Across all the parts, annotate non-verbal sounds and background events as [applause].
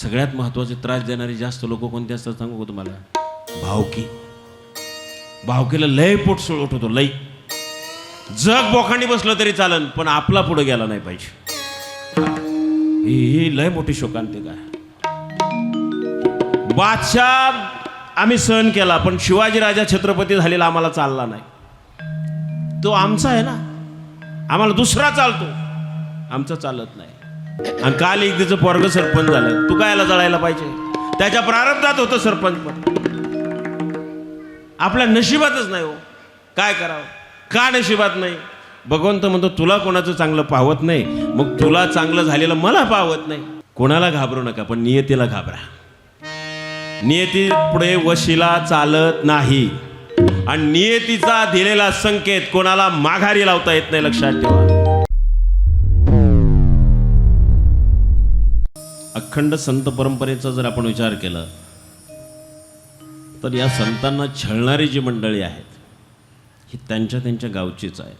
सगळ्यात महत्त्वाचे त्रास देणारे जास्त लोक कोणते असतात सांगू का तुम्हाला? भावकी. भावकीला लय पोट सोडत होतो लय. जग बोखांडी बसलं तरी चालन पण आपला पुढे गेला नाही पाहिजे. ही लय मोठी शोकांतिक आहे. बादशाह आम्ही सहन केला पण शिवाजी राजा छत्रपती झालेला आम्हाला चालला नाही. तो आमचा आहे ना? आम्हाला दुसरा चालतो. आमचा चालत नाही. आणि काल एक तिचं पोरग सरपंच झालं. तू कायला जळायला पाहिजे? त्याच्या प्रारब्धात होतं सरपंच पण. आपल्या नशिबातच नाही हो. काय करावं? का नशिबात नाही? भगवंत म्हणतो तुला कोणाचं चांगलं पावत नाही. मग तुला चांगलं झालेलं मला पावत नाही. कोणाला घाबरू नका पण नियतीला घाबरा. नियती पुढे वशीला चालत नाही. आणि नियतीचा दिलेला संकेत कोणाला माघारी लावता येत नाही लक्षात ठेवा. अखंड संत परंपरेचा जर आपण विचार केला तर या संतांना छळणारी जी मंडळी आहेत ही त्यांच्या त्यांच्या गावचीच आहे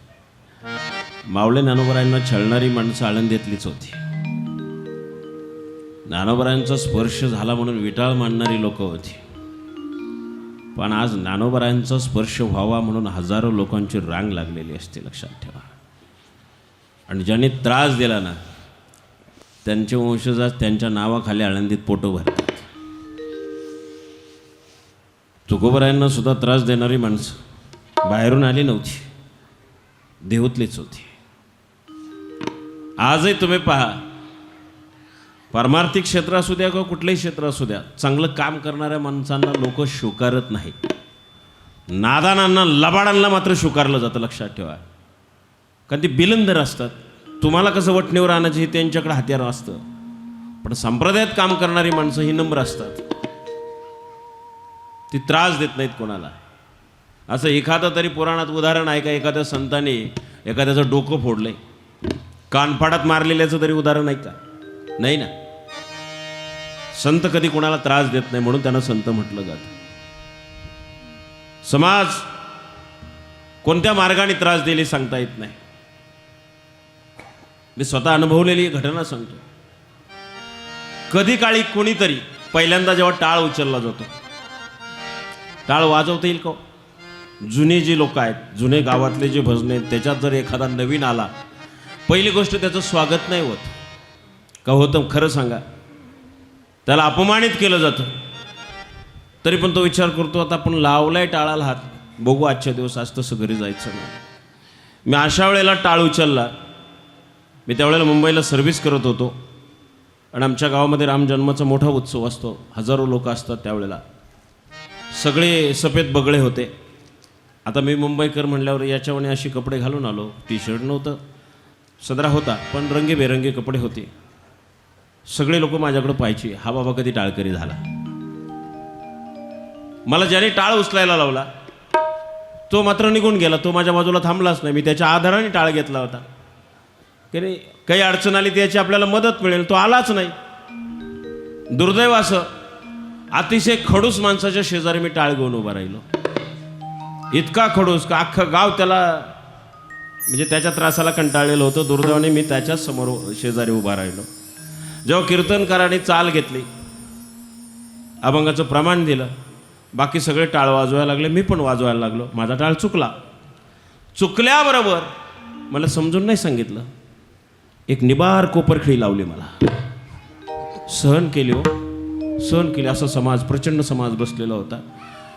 मावळे ज्ञानोबरायांना छळणारी माणसं आळंदीतलीच होती. ज्ञानोबरायांचा स्पर्श झाला म्हणून विटाळ मांडणारी लोक होती. पण आज ज्ञानोबरायांचा स्पर्श व्हावा म्हणून हजारो लोकांची रांग लागलेली असते लक्षात ठेवा. आणि ज्यांनी त्रास दिला ना त्यांचे वंशज आज त्यांच्या नावाखाली आळंदीत पोटो भरतात. तुकोबरायांना सुद्धा त्रास देणारी माणसं. बाहेरून आली नव्हती. देवतलीच होती. आजही तुम्ही पहा. परमार्थिक क्षेत्र असू द्या किंवा कुठलंही क्षेत्र असू द्या चांगलं काम करणाऱ्या माणसांना लोक स्वीकारत नाहीत. नादानांना लबाडांना मात्र स्वीकारलं जातं लक्षात ठेवा. कारण ती बिलंदर असतात. तुम्हाला कसं वटणीवर आणायचं हे त्यांच्याकडे हत्यार असतं. पण संप्रदायात काम करणारी माणसं ही नम्र असतात. ती त्रास देत नाहीत कोणाला. असं एखादं तरी पुराणात उदाहरण आहे का? एखाद्या संताने एखाद्याचं डोकं फोडलंय. कानफाडात मारलेल्याचं तरी उदाहरण आहे का? नाही ना. संत कधी कोणाला त्रास देत नाही म्हणून त्यांना संत म्हटलं जातं. समाज कोणत्या मार्गाने त्रास दिले सांगता येत नाही. मी स्वतः अनुभवलेली घटना सांगतो. कधी काळी कोणीतरी पहिल्यांदा जेव्हा टाळ उचलला जातो टाळ वाजवता येईल का हो? जुने जे लोक आहेत जुने गावातले जे भजने आहेत त्याच्यात जर एखादा नवीन आला पहिली गोष्ट त्याचं स्वागत नाही होत. का होतं? खरं सांगा. त्याला अपमानित केलं जातं. तरी पण तो विचार करतो आता आपण लावलाय टाळाला हात. बघू आजच्या दिवस आज तसं घरी जायचं नाही. मी अशा वेळेला टाळ उचलला मी त्यावेळेला मुंबईला सर्व्हिस करत होतो. आणि आमच्या गावामध्ये रामजन्माचा मोठा उत्सव असतो. हजारो लोक असतात त्यावेळेला. सगळे सफेद बगळे होते. आता मी मुंबईकर म्हणल्यावर याच्यावाने अशी कपडे घालून आलो. टी शर्ट नव्हतं. सदरा होता पण रंगीबेरंगी कपडे होते. सगळे लोक माझ्याकडे पाहायचे हा बाबा कधी टाळकरी झाला? मला ज्याने टाळ उचलायला लावला तो मात्र निघून गेला. तो माझ्या बाजूला थांबलाच नाही. मी त्याच्या आधाराने टाळ घेतला होता. की नाही काही अडचण आली त्याची आपल्याला मदत मिळेल तो आलाच नाही. दुर्दैव असं. अतिशय खडूस माणसाच्या शेजारी मी टाळ घेऊन उभा राहिलो. इतका खडूस का अख्खं गाव त्याला म्हणजे त्याच्या त्रासाला कंटाळलेलं होतं. दुर्दैवाने मी त्याच्याच समोर शेजारी उभा राहिलो. जेव्हा कीर्तनकाराने चाल घेतली अभंगाचं प्रमाण दिलं बाकी सगळे टाळ वाजवायला लागले मी पण वाजवायला लागलो. माझा टाळ चुकला. चुकल्याबरोबर मला समजून नाही सांगितलं. एक निबार कोपरखळी लावली मला. सहन केली हो. सहन केली. असा समाज प्रचंड समाज बसलेला होता.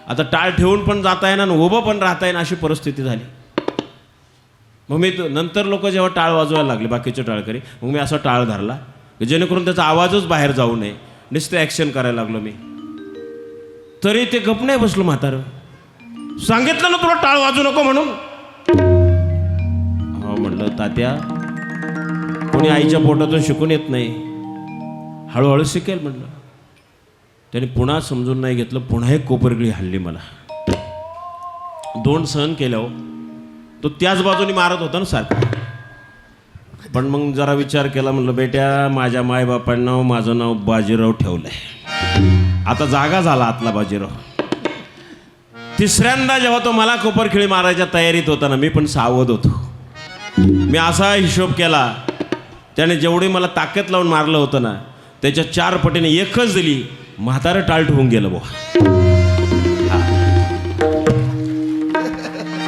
आता टाळ ठेवून पण जाता येणार आणि उभं पण राहता येणार अशी परिस्थिती झाली. मग मी नंतर लोक जेव्हा टाळ वाजवायला लागले बाकीचे टाळकरी मग मी असा टाळ धरला जेणेकरून त्याचा आवाजच बाहेर जाऊ नये. नुसतं ॲक्शन करायला लागलो मी. तरी ते गप नाही बसलो म्हातारं. सांगितलं ना तुला टाळ वाजू नको म्हणून? हो म्हणलं तात्या कोणी आईच्या पोटातून शिकून येत नाही. हळूहळू शिकेल म्हणलं त्याने पुन्हा समजून नाही घेतलं पुन्हा एक कोपरगळी हल्ली मला. दोन सहन केल्या हो. तो त्याच बाजूने मारत होता ना सारखा. पण मग जरा विचार केला म्हणलं बेट्या माझ्या मायबापांना हो, माझं नाव बाजीराव ठेवलंय. आता जागा झाला आतला बाजीराव. तिसऱ्यांदा जेव्हा तो मला कोपरखिळी मारायच्या तयारीत होता ना मी पण सावध होतो. मी असा हिशोब केला त्याने जेवढे मला ताकद लावून मारलं होतं ना त्याच्या चार पटीने एकच दिली म्हातारं टाळ होऊन गेलं बुवा.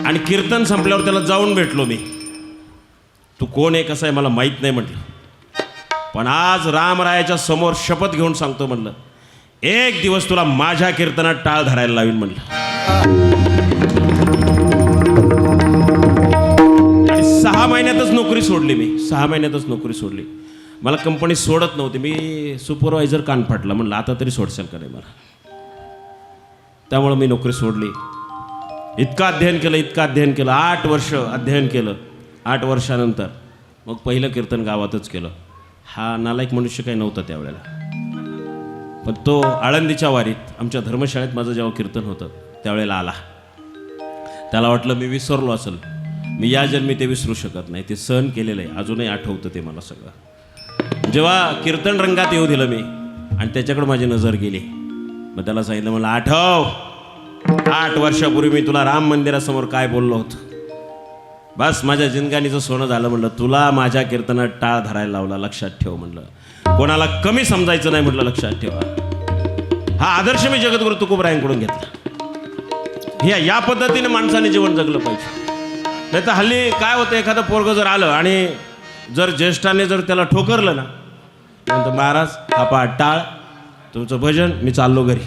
आणि कीर्तन संपल्यावर त्याला जाऊन भेटलो मी. तू कोण आहे कसं आहे मला माहीत नाही म्हटलं. पण आज रामरायाच्या समोर शपथ घेऊन सांगतो म्हणलं एक दिवस तुला माझ्या कीर्तनात टाळ धरायला लावीन म्हणलं. सहा महिन्यातच नोकरी सोडली मी. सहा महिन्यातच नोकरी सोडली. मला कंपनी सोडत नव्हती. मी सुपरवायझर कान फाटला. म्हणलं आता तरी सोडशाल का नाही मला? त्यामुळं मी नोकरी सोडली. इतकं अध्ययन केलं इतकं अध्ययन केलं. आठ वर्ष अध्ययन केलं. आठ वर्षानंतर. मग पहिलं कीर्तन गावातच केलं. हा नालायक मनुष्य काही नव्हता त्यावेळेला. पण तो आळंदीच्या वारीत आमच्या धर्मशाळेत माझं जेव्हा कीर्तन होतं त्यावेळेला आला. त्याला वाटलं मी विसरलो असेल. मी या जन्मी ते विसरू शकत नाही ते सहन केलेलं आहे. अजूनही आठवतं ते मला सगळं. जेव्हा कीर्तन रंगात येऊ दिलं मी आणि त्याच्याकडे माझी नजर गेली मग त्याला सांगितलं मला आठव आठ वर्षापूर्वी मी तुला राम मंदिरासमोर काय बोललो होतो? बस माझ्या जिंदगानीचं सोनं झालं म्हणलं तुला माझ्या कीर्तनात टाळ धरायला लावला लक्षात ठेव म्हणलं. कोणाला कमी समजायचं नाही म्हटलं लक्षात ठेवा. हा आदर्श मी जगद्गुरु तुकोबरायांकडून घेतला. ह्या या पद्धतीने माणसाने जीवन जगलं पाहिजे. नाही तर हल्ली काय होतं एखादं पोरगं जर आलं आणि जर ज्येष्ठाने जर त्याला ठोकरलं ना म्हणतो महाराज हा टाळ तुमचं भजन मी चाललो घरी.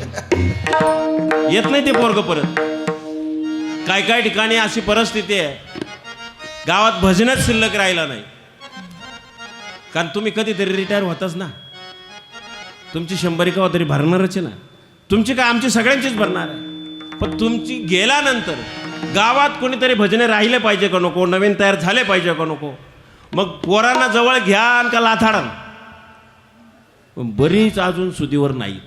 येत नाही ते पोरग परत. काय काय ठिकाणी अशी परिस्थिती आहे गावात भजनच शिल्लक राहिला नाही. कारण तुम्ही कधीतरी रिटायर होताच ना. तुमची शंभरी कवा तरी भरणारच आहे ना. तुमची काय आमची सगळ्यांचीच भरणार आहे. पण तुमची गेल्यानंतर गावात कोणीतरी भजने राहिले पाहिजे का नको? नवीन तयार झाले पाहिजे का नको? मग पोरांना जवळ घ्या आणि का लाथाडा बरीच अजून सुदीवर नाही.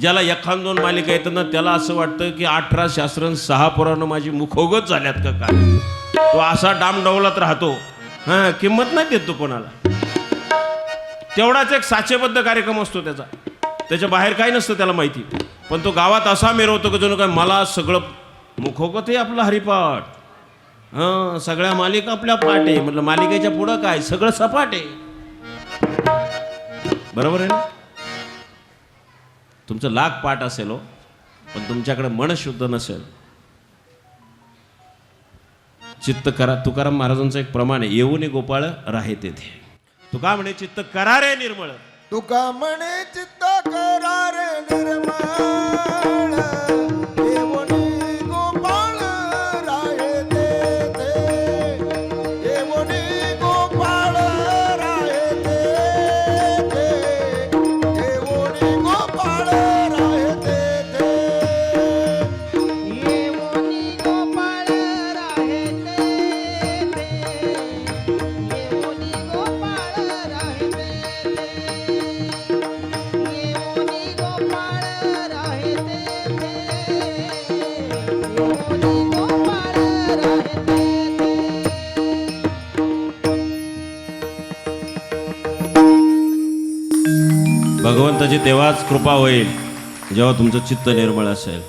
ज्याला एखाद दोन मालिका येतात ना त्याला असं वाटतं की अठरा शास्त्रन सहा पोरानं माझी मुखोगत झाल्यात का काय? तो असा डामडवलात राहतो. हां किंमत नाही देत तो कोणाला. तेवढाच एक साचेबद्ध कार्यक्रम असतो त्याचा. त्याच्या बाहेर काही नसतं त्याला माहिती. पण तो गावात असा मिरवतो की जणू काय मला सगळं मुखोगत आहे आपला हरिपाठ. हां सगळ्या मालिका आपल्या पाठ. आहे म्हटलं मालिकेच्या पुढं काय? सगळं सपाट. आहे बरोबर आहे ना? तुमचं लाख पाठ असेल हो पण तुमच्याकडे मन शुद्ध नसेल. चित्त करा तुकाराम महाराजांचं एक प्रमाण आहे. येऊन गोपाळ राहे तेथे. तू का म्हणे चित्त करारे निर्मळ. तुका म्हणे चित्त भगवंताची तेव्हाच कृपा होईल जेव्हा तुमचं चित्त निर्मळ असेल.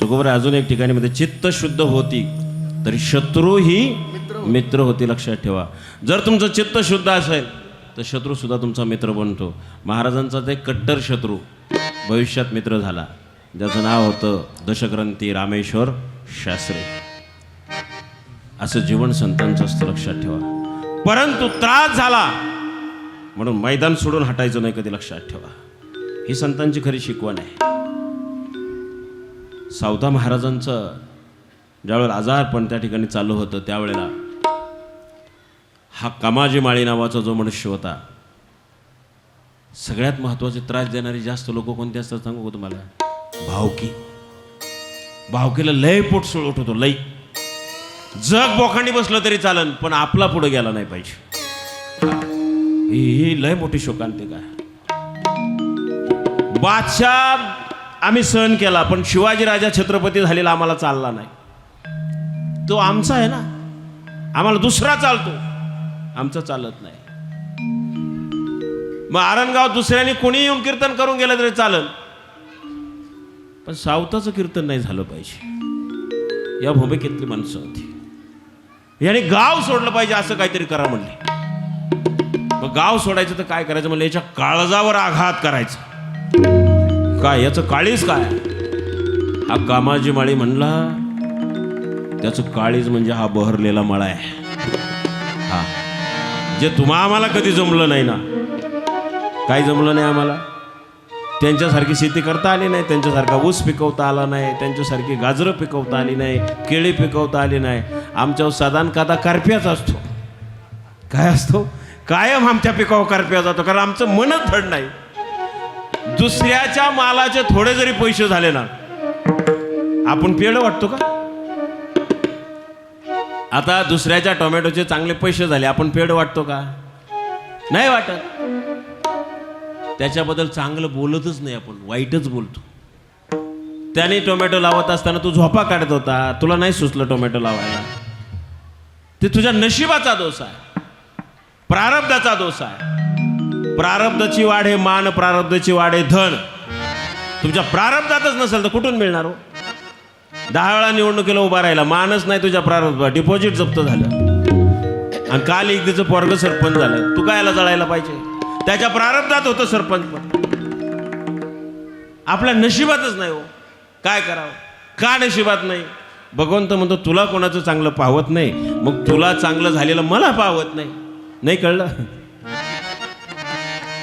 तुकोबर अजून एक ठिकाणी मध्ये चित्त शुद्ध होती तरी शत्रू ही मित्र होती लक्षात ठेवा. जर तुमचं चित्त शुद्ध असेल तर शत्रू सुद्धा तुमचा मित्र बनतो. महाराजांचा ते कट्टर शत्रू. भविष्यात मित्र झाला. ज्याचं नाव होतं दशग्रंथी रामेश्वर शास्त्री. असं जीवन संतांचं असतं लक्षात ठेवा. परंतु त्रास झाला. म्हणून मैदान सोडून हटायचं नाही कधी लक्षात ठेवा. ही संतांची खरी शिकवण आहे. सावता महाराजांचं ज्यावेळेला आजारपण त्या ठिकाणी चालू होतं त्यावेळेला हा कामाजी माळी नावाचा जो मनुष्य होता सगळ्यात महत्त्वाचे त्रास देणारी जास्त लोक कोणते असतात सांगू तुम्हाला? भावकी. भावकीला लय पोट सोडत होतो लय जग बोखांडी बसलं तरी चालन पण आपला पुढे गेला नाही पाहिजे. ही ही लय मोठी शोकांतिका आहे. बादशाह आम्ही सहन केला पण शिवाजीराजा छत्रपती झालेला आम्हाला चालला नाही. तो आमचा आहे ना. आम्हाला दुसरा चालतो. आमचं चालत नाही. मग आरणगाव दुसऱ्याने कोणी येऊन कीर्तन करून गेलं तरी चालल. पण सावताचं कीर्तन नाही झालं पाहिजे. या भूमिकेतली माणसं होती. याने गाव सोडलं पाहिजे असं काहीतरी करा म्हणले. मग गाव सोडायचं तर काय करायचं? म्हणजे याच्या काळजावर आघात करायचा. काय याचं काळीज काय? हा कामाजी माळी म्हणला त्याचं काळीज म्हणजे हा बहरलेला मळा आहे. हा. जे तुम्हा आम्हाला कधी जमलं नाही ना काय जमलं नाही आम्हाला. त्यांच्यासारखी शेती करता आली नाही त्यांच्यासारखा ऊस पिकवता आला नाही त्यांच्यासारखी गाजरं पिकवता आली नाही केळी पिकवता आली नाही. आमच्यावर साधारण कादा करप्याच असतो. काय असतो? कायम आमच्या पिकावर करप्या जातो कारण आमचं मनच धड नाही. दुसऱ्याच्या मालाचे थोडे जरी पैसे झाले ना आपण पेड वाटतो का? आता दुसऱ्याच्या टोमॅटोचे चांगले पैसे झाले आपण पेड वाटतो का? नाही वाटत. त्याच्याबद्दल चांगलं बोलतच नाही आपण वाईटच बोलतो. त्याने टोमॅटो लावत असताना तू झोपा काढत होता तुला नाही सुचलं टोमॅटो लावायला. ते तुझ्या नशिबाचा दोष आहे. प्रारब्धाचा दोष आहे. प्रारब्धाची वाढ हे मान प्रारब्धाची वाढ आहे धन. तुमच्या प्रारब्धातच नसेल तर कुठून मिळणार हो? दहा वेळा निवडणुकीला उभा राहिला मानच नाही तुझ्या प्रारब्ध डिपॉझिट जप्त झालं. आणि काल एक तिचं पोरग सरपंच झालं. तू कायला जळायला पाहिजे? त्याच्या प्रारब्धात होतं सरपंच पण. आपल्या नशिबातच नाही हो. काय करावं? का नशिबात नाही? भगवंत म्हणतो तुला कोणाचं चांगलं पाहत नाही. मग तुला चांगलं झालेलं मला पाहत नाही. नाही कळलं?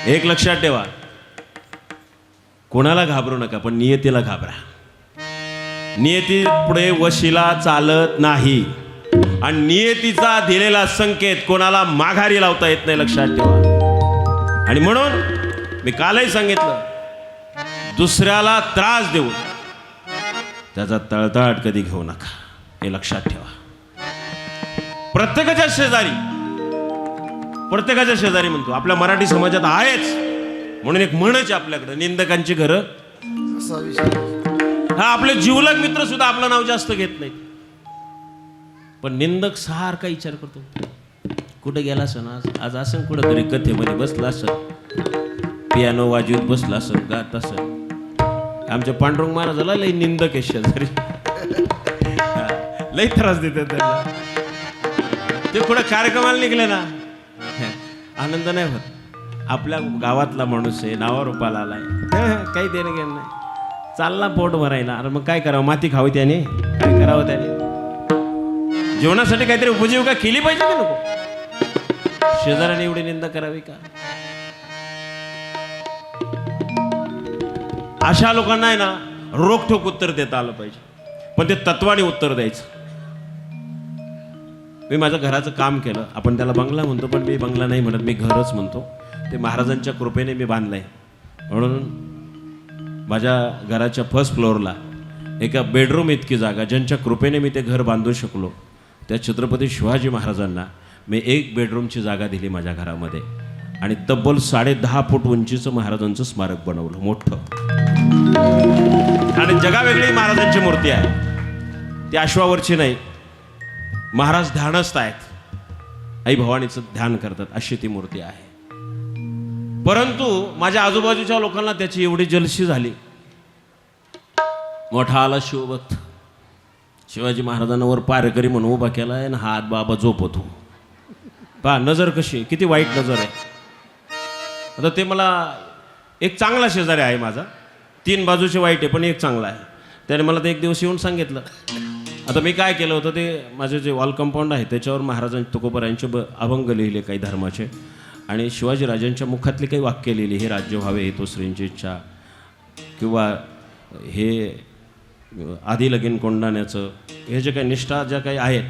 एक लक्षात ठेवा. कोणाला घाबरू नका पण नियतीला घाबरा. नियती पुढे वशिला चालत नाही. आणि नियतीचा दिलेला संकेत कोणाला माघारी लावता येत नाही लक्षात ठेवा. आणि म्हणून मी कालही सांगितलं दुसऱ्याला त्रास देऊन त्याचा तळतळाट कधी घेऊ नका हे लक्षात ठेवा. प्रत्येकाच्या शेजारी प्रत्येकाच्या शेजारी म्हणतो आपल्या मराठी समाजात आहेच. म्हणून एक म्हणच आहे आपल्याकडे निंदकांची घरं. हा आपले जिवलग मित्र सुद्धा आपलं नाव जास्त घेत नाहीत. पण निंदक सारखा विचार करतो. कुठे गेला असं आज? आज असं कुठं तरी कथेमध्ये बसला असं पियानो वाजवत बसला असं गात असं आमच्या पांडुरंग महाराजाला लई निंदक आहे शेजारी. [laughs] लई त्रास देतात त्यांना. ते कुठं कार्यक्रमाला निघले ना? आनंद नाही होत. आपल्या गावातला माणूस आहे नावारूपाला आलाय. काही देणं घेणं नाही. चालला पोट भरायला. अरे मग काय करावं? माती खावी त्याने? काय करावं त्याने? जेवणासाठी काहीतरी उपजीविका केली पाहिजे का नको? शेजाऱ्याने एवढी निंदा करावी का? अशा लोकांना आहे ना रोखठोक उत्तर देता आलं पाहिजे. पण ते तत्वाने उत्तर द्यायचं. मी माझं घराचं काम केलं. आपण त्याला बंगला म्हणतो पण मी बंगला नाही म्हणत मी घरच म्हणतो. ते महाराजांच्या कृपेने मी बांधलं आहे म्हणून माझ्या घराच्या फर्स्ट फ्लोअरला एका बेडरूम इतकी जागा ज्यांच्या कृपेने मी ते घर बांधू शकलो त्या छत्रपती शिवाजी महाराजांना मी एक बेडरूमची जागा दिली माझ्या घरामध्ये. आणि तब्बल साडेदहा फूट उंचीचं महाराजांचं स्मारक बनवलं मोठं. आणि जगावेगळी महाराजांची मूर्ती आहे. ती अश्वावरची नाही महाराज ध्यानस्थ आहेत. आई भवानीचं ध्यान करतात अशी ती मूर्ती आहे. परंतु माझ्या आजूबाजूच्या लोकांना त्याची एवढी जलशी झाली. मोठा आला शिवभक्त. शिवाजी महाराजांना वर पारकरी म्हणून उभा केलाय आणि हात बाबा झोपतो. पहा नजर कशी किती वाईट नजर आहे. आता ते मला एक चांगला शेजारी आहे माझा. तीन बाजूचे वाईट आहे पण एक चांगला आहे. त्याने मला ते एक दिवस येऊन सांगितलं. आता मी काय केलं होतं ते माझे जे वॉल कंपाऊंड आहे त्याच्यावर महाराजांचे तुकोबरायांचे ब अभंग लिहिले काही धर्माचे. आणि शिवाजीराजांच्या मुखातली काही वाक्य लिहिली हे राज्य व्हावे हे तो श्रींची इच्छा किंवा हे आधी लगीन कोंडाण्याचं हे जे काही निष्ठा ज्या काही आहेत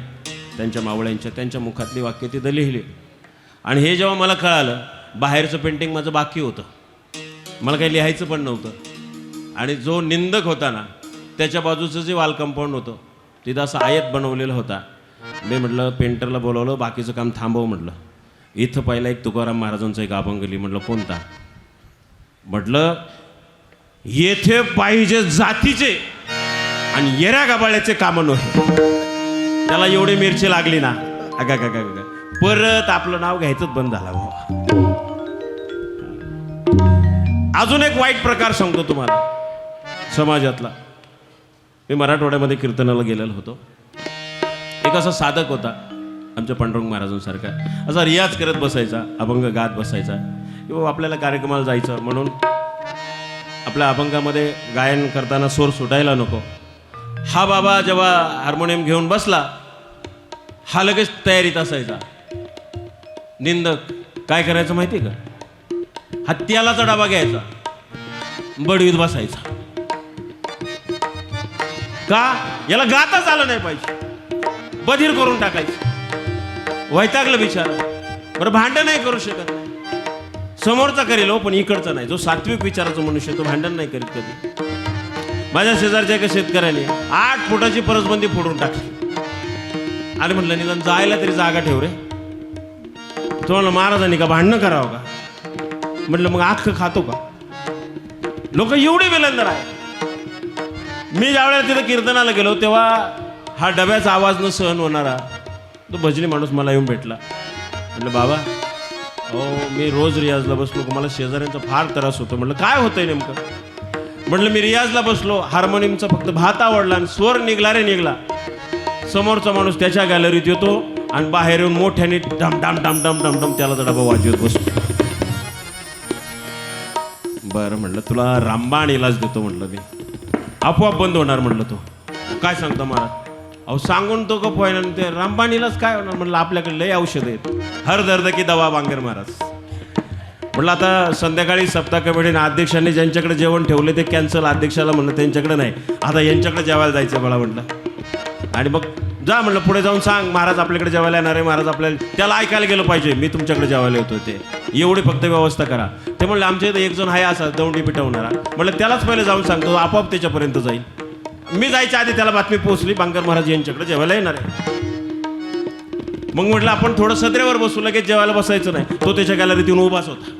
त्यांच्या मावळ्यांच्या त्यांच्या मुखातली वाक्य तिथं लिहिली. आणि हे जेव्हा मला कळालं बाहेरचं पेंटिंग माझं बाकी होतं. मला काही लिहायचं पण नव्हतं. आणि जो निंदक होता ना त्याच्या बाजूचं जे वाल कंपाऊंड होतं तिथं असं आयत बनवलेला होता. मी म्हटलं पेंटरला बोलवलं बाकीचं काम थांबव म्हटलं. इथं पहिला एक तुकाराम महाराजांचा एक अभंग लिही म्हटलं कोणता? म्हटलं येथे पाहिजे जातीचे आणि येऱ्या गाबाळ्याचे कामं नव्हे त्याला एवढी मिरची लागली ना. अगा गा गा गा परत आपलं नाव घ्यायचंच बंद झाला हो. अजून एक वाईट प्रकार सांगतो तुम्हाला. समाजातला. मी मराठवाड्यामध्ये कीर्तनाला गेलेलो होतो. एक असा साधक होता आमच्या पांडुरंग महाराजांसारखा. असा रियाज करत बसायचा अभंग गात बसायचा किंवा आपल्याला कार्यक्रमाला जायचं म्हणून आपल्या अभंगामध्ये गायन करताना सोर सुटायला नको. हा बाबा जेव्हा हार्मोनियम घेऊन बसला हा लगेच तयारीत असायचा. निंदक काय करायचं माहिती आहे का? हत्यालाचा डबा घ्यायचा. बडवीत बसायचा. का? याला गाताच आलं नाही पाहिजे. बधीर करून टाकायचं. वैतागलं विचार बरं भांडण नाही करू शकत. समोरचा करेल हो पण इकडचा नाही. जो सात्विक विचाराचा मनुष्य तो भांडण नाही करीत कधी. माझ्या शेजारच्या एका शेतकऱ्याने आठ फुटाची परसबंदी फोडून टाकली. आणि म्हटलं निदान जायला तरी जागा ठेव रे. तुम्हाला महाराजांनी का भांडणं करावं का? म्हटलं मग अख्खं खातो का? लोक एवढे वेलंदर आहे मी ज्यावेळेला तिथं कीर्तनाला गेलो तेव्हा हा डब्याचा आवाज न सहन होणारा तो भजनी माणूस मला येऊन भेटला. म्हटलं बाबा हो मी रोज रियाजला बसलो मला शेजाऱ्यांचा फार त्रास होतो. म्हटलं काय होतंय नेमकं? म्हटलं मी रियाजला बसलो हार्मोनियमचा फक्त भात आवडला आणि स्वर निघला रे निघला. समोरचा माणूस त्याच्या गॅलरीत येतो आणि बाहेर येऊन मोठ्याने डम डम डम डम डम डम त्याला तर डबा वाजवत बसतो. बरं म्हटलं तुला रामबाण इलाज देतो म्हटलं मी. आपोआप बंद होणार म्हणलं तो. काय सांगतो महाराज अहो सांगून तो गप व्हायला आणि ते काय होणार म्हणलं? आपल्याकडे लय औषध आहेत. हर दर्द की दवा बांगेर महाराज. म्हटलं आता संध्याकाळी सप्ताह कमिटीने अध्यक्षांनी ज्यांच्याकडे जेवण ठेवले ते कॅन्सल अध्यक्षाला म्हणलं त्यांच्याकडे नाही. आता यांच्याकडे जेवायला जायचं मला म्हटलं आणि मग जा म्हणलं पुढे जाऊन सांग महाराज आपल्याकडे जेवायला येणार आहे महाराज आपल्याला त्याला ऐकायला गेलं पाहिजे. मी तुमच्याकडे जेवायला येतो ते. एवढी फक्त व्यवस्था करा. ते म्हणलं आमच्या इथं एक जण आहे असा दौंडी पिटवणारा. म्हटलं त्यालाच पहिले जाऊन सांगतो आपोआप त्याच्यापर्यंत जाईल. मी जायच्या आधी त्याला बातमी पोहोचली बांगर महाराज यांच्याकडे जेवायला येणार आहे. मग म्हटलं आपण थोडं सत्रेवर बसू लगेच जेवायला बसायचं नाही. तो त्याच्या गॅलरीत येऊन उभाच होता.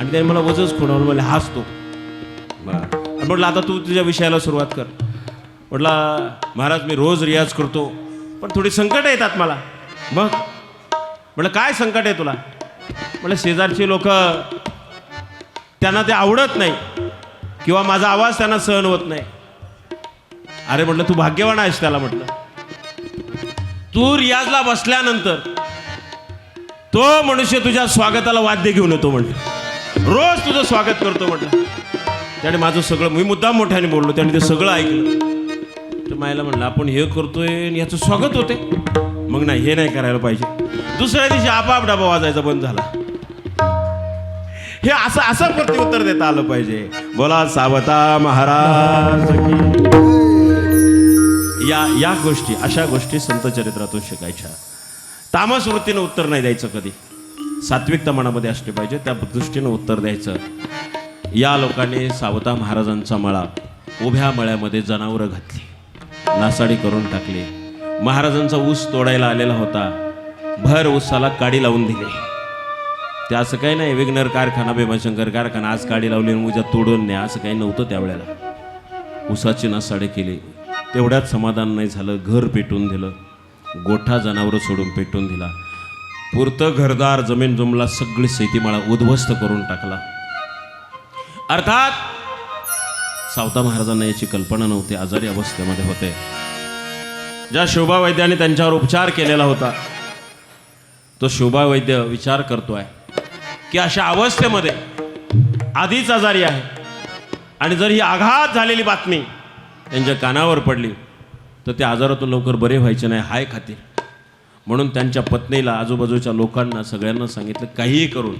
आणि त्याने मला वजच खुणावलं मला हाच तो. म्हटलं आता तू तुझ्या विषयाला सुरुवात कर. म्हटला महाराज मी रोज रियाज करतो पण थोडी संकट येतात मला. मग? म्हटलं काय संकट आहे तुला? म्हटलं शेजारची लोक त्यांना ते आवडत नाही. किंवा माझा आवाज त्यांना सहन होत नाही. अरे म्हटलं तू भाग्यवान आहेस त्याला म्हटलं. तू रियाजला बसल्यानंतर तो मनुष्य तुझ्या स्वागताला वाद्य घेऊन येतो म्हटलं. रोज तुझं स्वागत करतो म्हटलं. त्याने माझं सगळं मी मुद्दाम मोठ्याने बोललो त्याने ते सगळं ऐकलं. तर मायला म्हणलं आपण हे करतोय आणि याचं स्वागत होते मग नाही हे नाही करायला पाहिजे. दुसऱ्या दिवशी आपाप डबा वाजायचा बंद झाला. हे असं असं प्रत्युत्तर देता आलं पाहिजे. बोला सावता महाराज या या गोष्टी अशा गोष्टी संत चरित्रातून शिकायच्या. तामस वृत्तीनं उत्तर नाही द्यायचं कधी. सात्विकता मनामध्ये असली पाहिजे त्या दृष्टीनं उत्तर द्यायचं. या लोकांनी सावता महाराजांचा मळा उभ्या मळ्यामध्ये जनावरं घातली. नासाडी करून टाकली. महाराजांचा ऊस तोडायला आलेला होता. भर ऊसाला काडी लावून दिली. ते असं काही नाही विघ्नर कारखाना भीमाशंकर कारखाना आज काडी लावली आणि उद्या तोडून न्या असं काही नव्हतं त्यावेळेला. उसाची नासाडी केली. तेवढ्यात समाधान नाही झालं घर पेटून दिलं. गोठा जनावरं सोडून पेटून दिला. पुरतं घरदार जमीन जुमला सगळी शेतीमाळा उद्ध्वस्त करून टाकला. अर्थात सावता महाराजांना याची कल्पना नव्हती आजारी अवस्थेमध्ये होते. ज्या शोभा वैद्याने त्यांच्यावर उपचार केलेला होता तो शोभा वैद्य विचार करतोय की अशा अवस्थेमध्ये आधीच आजारी आहे. आणि जर ही आघात झालेली बातमी त्यांच्या कानावर पडली तर त्या आजारातून लवकर बरे व्हायचे नाही हाय खातीर. म्हणून त्यांच्या पत्नीला आजूबाजूच्या लोकांना सगळ्यांना सांगितलं काहीही करून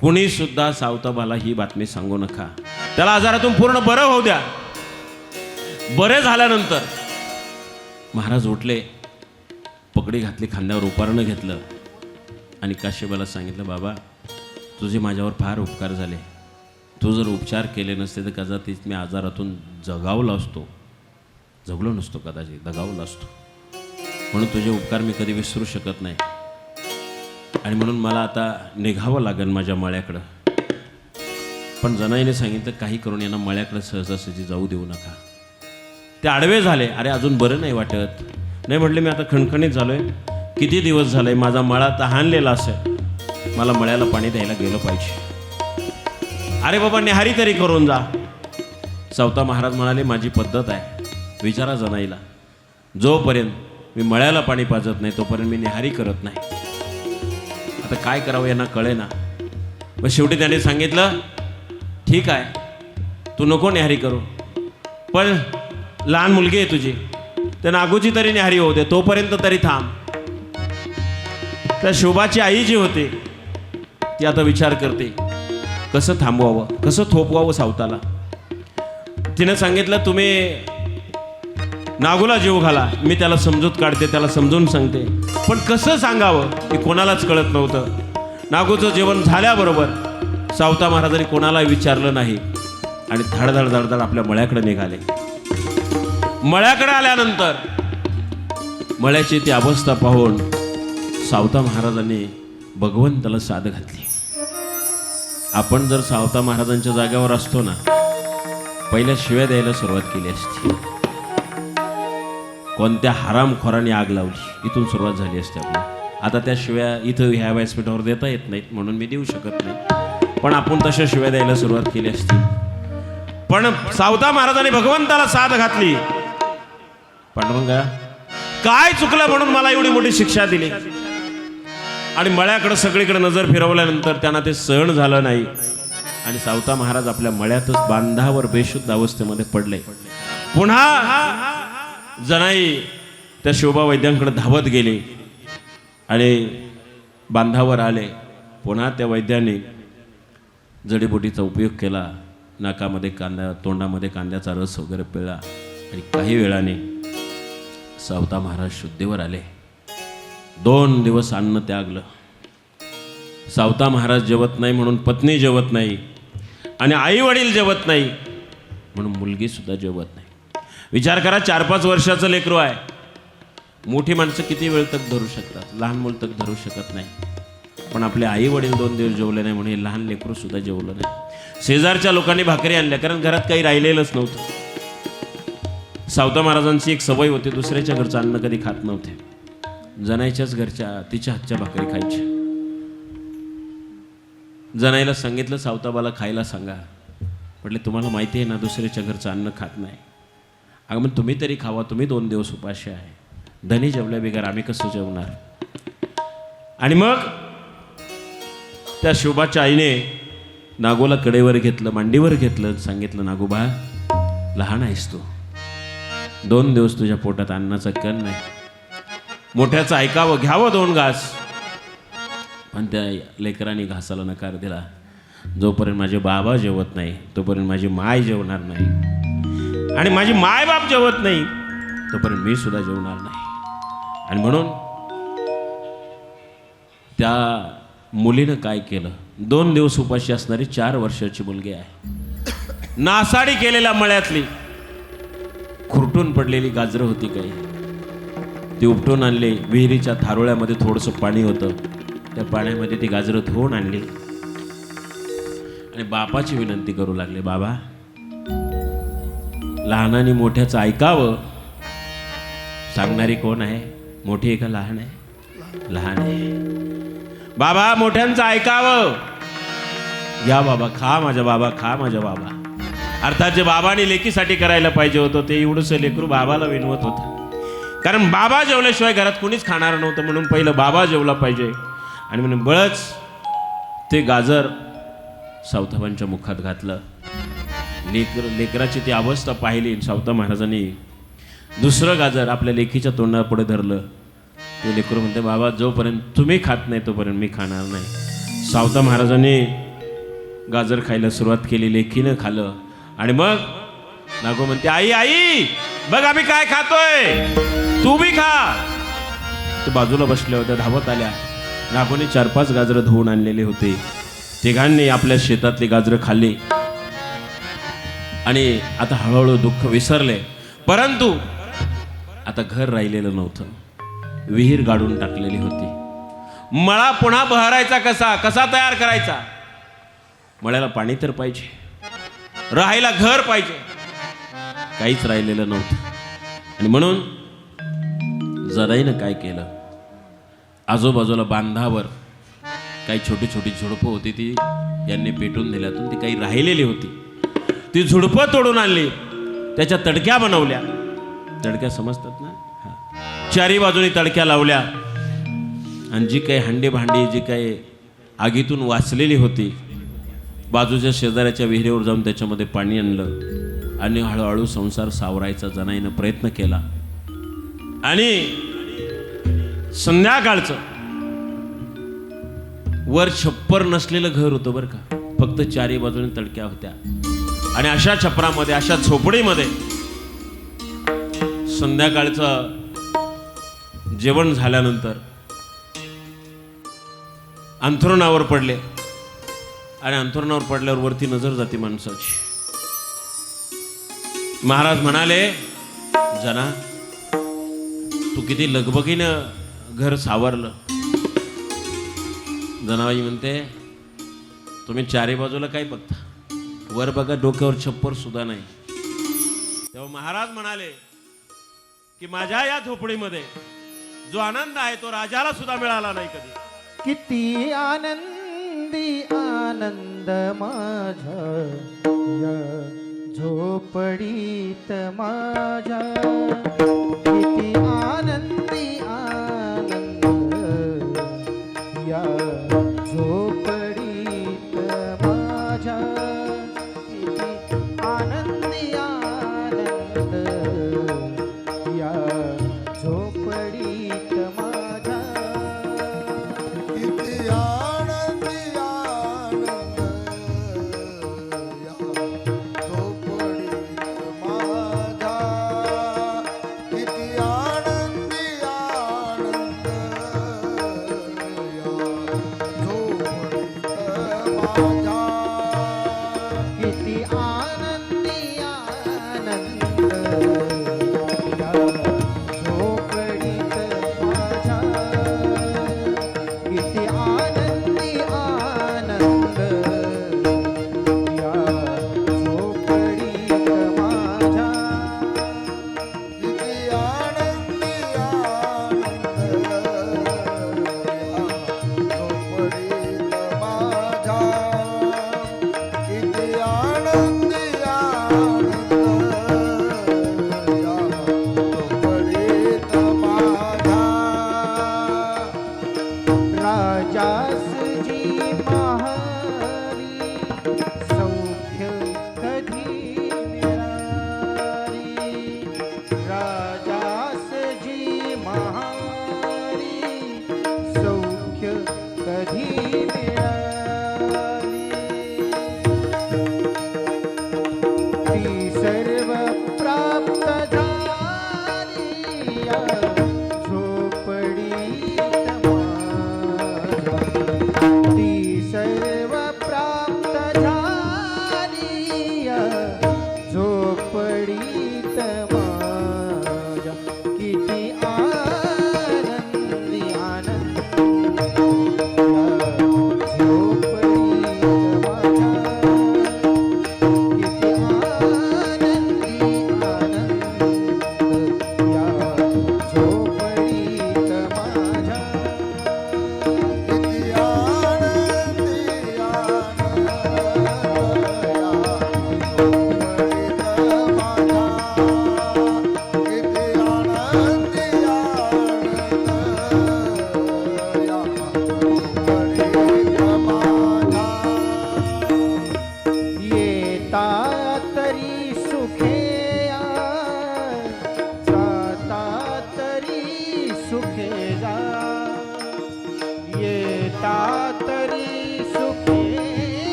कुणीसुद्धा सावताबाला ही बातमी सांगू नका. त्याला आजारातून पूर्ण बरं होऊ द्या. बरे झाल्यानंतर महाराज उठले पगडी घातली खांद्यावर उपारणं घेतलं आणि काश्यपाला सांगितलं बाबा तुझे माझ्यावर फार उपकार झाले. तू जर उपचार केले नसते तर कदाचित मी आजारातून जगावला असतो. जगलो नसतो कदाचित दगावला असतो. म्हणून तुझे उपकार मी कधी विसरू शकत नाही. आणि म्हणून मला आता निघावं लागेल माझ्या मळ्याकडं. पण जनाईने सांगितलं काही करून यांना मळ्याकडं सहजासहजी जाऊ देऊ नका. ते आडवे झाले. अरे अजून बरं नाही वाटत. नाही म्हटले मी आता खणखणीत झालोय. किती दिवस झाले? माझा मळा तहानलेला असेल. मला मळ्याला पाणी द्यायला गेलं पाहिजे. अरे बाबा निहारी तरी करून जा. चौथा महाराज म्हणाले माझी पद्धत आहे. विचारा जनाईला. जोपर्यंत मी मळ्याला पाणी पाजत नाही तोपर्यंत मी निहारी करत नाही. आता काय करावं यांना कळेना. मग शेवटी त्याने सांगितलं ठीक आहे तू नको निहारी करू. पण लहान मुलगी आहे तुझी. तर नागूची तरी निहारी होते तोपर्यंत तरी थांब. त्या शोभाची आई जी होती ती आता विचार करते कसं थांबवावं? कसं थोपवावं सावताला? तिनं सांगितलं तुम्ही नागूला जीव घाला. मी त्याला समजूत काढते त्याला समजून सांगते. पण कसं सांगावं हे कोणालाच कळत नव्हतं. नागूचं जेवण झाल्याबरोबर सावता महाराजांनी कोणाला विचारलं नाही. आणि धडधड धडधड आपल्या मळ्याकडे निघाले. मळ्याकडे आल्यानंतर मळ्याची ती अवस्था पाहून सावता महाराजांनी भगवंताला साध घातली. आपण जर सावता महाराजांच्या जागेवर असतो ना पहिल्या शिव्या द्यायला सुरुवात केली असती. कोणत्या हरामखोराने आग लावली? इथून सुरुवात झाली असते आपली. आता त्या शिव्या इथं ह्या व्यासपीठावर देता येत नाहीत म्हणून मी देऊ शकत नाही. पण आपण तशा शिव्या द्यायला सुरुवात केली असती. पण सावता महाराजांनी भगवंताला साथ घातली. पांडुरंगा काय चुकलं म्हणून मला एवढी मोठी शिक्षा दिली? आणि मळ्याकडे सगळीकडे नजर फिरवल्यानंतर त्यांना ते सहन झालं नाही. आणि सावता महाराज आपल्या मळ्यातच बांधावर बेशुद्ध अवस्थेमध्ये पडले. पुन्हा जनाई त्या शोभा वैद्यांकडे धावत गेली आणि बांधावर आले. पुन्हा त्या वैद्याने जडीबुटीचा उपयोग केला. नाकामध्ये कांदा तोंडामध्ये कांद्याचा रस वगैरे पिळला आणि काही वेळाने सावता महाराज शुद्धीवर आले. दोन दिवस अन्न त्यागलं. सावता महाराज जेवत नाही म्हणून पत्नी जेवत नाही आणि आईवडील जेवत नाही म्हणून मुलगीसुद्धा जेवत नाही. विचार करा चार पाच वर्षाचं लेकरू आहे. मोठी माणसं किती वेळ तक धरू शकतात? लहान मुलं तक धरू शकत नाही. पण आपले आई वडील दोन दिवस जेवले नाही म्हणून लहान लेकरू सुद्धा जेवलं नाही. शेजारच्या लोकांनी भाकरी आणल्या कारण घरात काही राहिलेलंच नव्हतं. सावता महाराजांची एक सवय होती दुसऱ्याच्या घरचं अन्न कधी खात नव्हते. जनाईच्याच घरच्या तिच्या हातच्या भाकरी खायच्या. जनाईला सांगितलं सावताबाला खायला सांगा. म्हटले तुम्हाला माहिती आहे ना दुसऱ्याच्या घरचं अन्न खात नाही. अगं मग तुम्ही तरी खावा तुम्ही दोन दिवस उपाशी आहे. धनी जेवल्या बिगर आम्ही कसं जेवणार? आणि मग त्या शोभाच्या आईने नागोला कडेवर घेतलं मांडीवर घेतलं सांगितलं नागोबा लहान आहेस तू. दोन दिवस तुझ्या पोटात अन्नाचा कण नाही. मोठ्याचं ऐकावं घ्यावं दोन घास. पण त्या लेकरांनी घासाला नकार दिला. जोपर्यंत माझे बाबा जेवत नाही तोपर्यंत माझी माय जेवणार नाही. आणि माझी मायबाप जेवत नाही तोपर्यंत मी सुद्धा जेवणार नाही. आणि म्हणून त्या मुलीनं काय केलं? दोन दिवस उपाशी असणारी चार वर्षाची मुलगी आहे. नासाडी केलेल्या मळ्यातली खुरटून पडलेली गाजरं होती काही. ती उपटून आणली विहिरीच्या थारोळ्यामध्ये थोडंसं पाणी होतं. त्या पाण्यामध्ये ती गाजरं धुवून आणली. आणि बापाची विनंती करू लागले बाबा लहानाने मोठ्याचं ऐकावं. सांगणारी कोण आहे? मोठी आहे का लहान आहे? लहान आहे. बाबा मोठ्यांचं ऐकावं. घ्या बाबा खा माझ्या बाबा खा माझ्या बाबा. अर्थात जे बाबाने लेकीसाठी करायला पाहिजे होतं ते एवढंसं लेकरू बाबाला विनवत होतं. कारण बाबा जेवल्याशिवाय घरात कुणीच खाणार नव्हतं म्हणून पहिलं बाबा जेवला पाहिजे. आणि म्हणून बळच ते गाजर सावताबांच्या मुखात घातलं. लेकर लेकराची ती अवस्था पाहिली सावता महाराजांनी दुसरं गाजर आपल्या लेखीच्या तोंडापुढे धरलं. ते लेकरू म्हणते बाबा जोपर्यंत तुम्ही खात नाही तोपर्यंत मी खाणार नाही. सावता महाराजांनी गाजर खायला सुरुवात केली लेखीनं खालं. आणि मग नागो म्हणते आई आई बघ आम्ही काय खातोय. तू बी खा. ते बाजूला बसल्या होत्या धावत आल्या. नागोने चार पाच गाजरं धुवून आणलेले होते. तिघांनी आपल्या शेतातली गाजरं खाल्ली. आणि आता हळूहळू दुःख विसरले. परंतु आता घर राहिलेलं नव्हतं. विहीर गाडून टाकलेली होती. मळा पुन्हा बहरायचा कसा? कसा तयार करायचा? मळ्याला पाणी तर पाहिजे. राहायला घर पाहिजे. काहीच राहिलेलं नव्हतं. आणि म्हणून जराईनं काय केलं? आजूबाजूला बांधावर काही छोटी छोटी झुडपं होती ती यांनी पेटून दिल्यातून ती काही राहिलेली होती. ती झुडपं तोडून आणली. त्याच्या तडक्या बनवल्या. तडक्या समजतात ना? चारी बाजूनी तडक्या लावल्या. आणि जी काही हंडी भांडी जी काही आगीतून वाचलेली होती बाजूच्या शेजाऱ्याच्या विहिरीवर जाऊन त्याच्यामध्ये पाणी आणलं आणि हळूहळू संसार सावरायचा जनाईनं प्रयत्न केला. आणि संध्याकाळचं वर छप्पर नसलेलं घर होतं बरं का. फक्त चारी बाजूने तडक्या होत्या. आणि अशा छपरामध्ये अशा झोपडीमध्ये संध्याकाळचं जेवण झाल्यानंतर अंथरुणावर पडले. आणि अंथरुणावर पडल्यावर वरती नजर जाते माणसाची महाराज म्हणाले जना तू किती लगबगीनं घर सावरलं. जनाबाई म्हणते तुम्ही चारी बाजूला काय बघता. वर बघा डोक्यावर छप्पर सुद्धा नाही. तेव्हा महाराज म्हणाले की माझ्या या झोपडीमध्ये जो आनंद आहे तो राजाला सुद्धा मिळाला नाही कधी. किती आनंदी आनंद माझ्या या झोपडीत माझ्या किती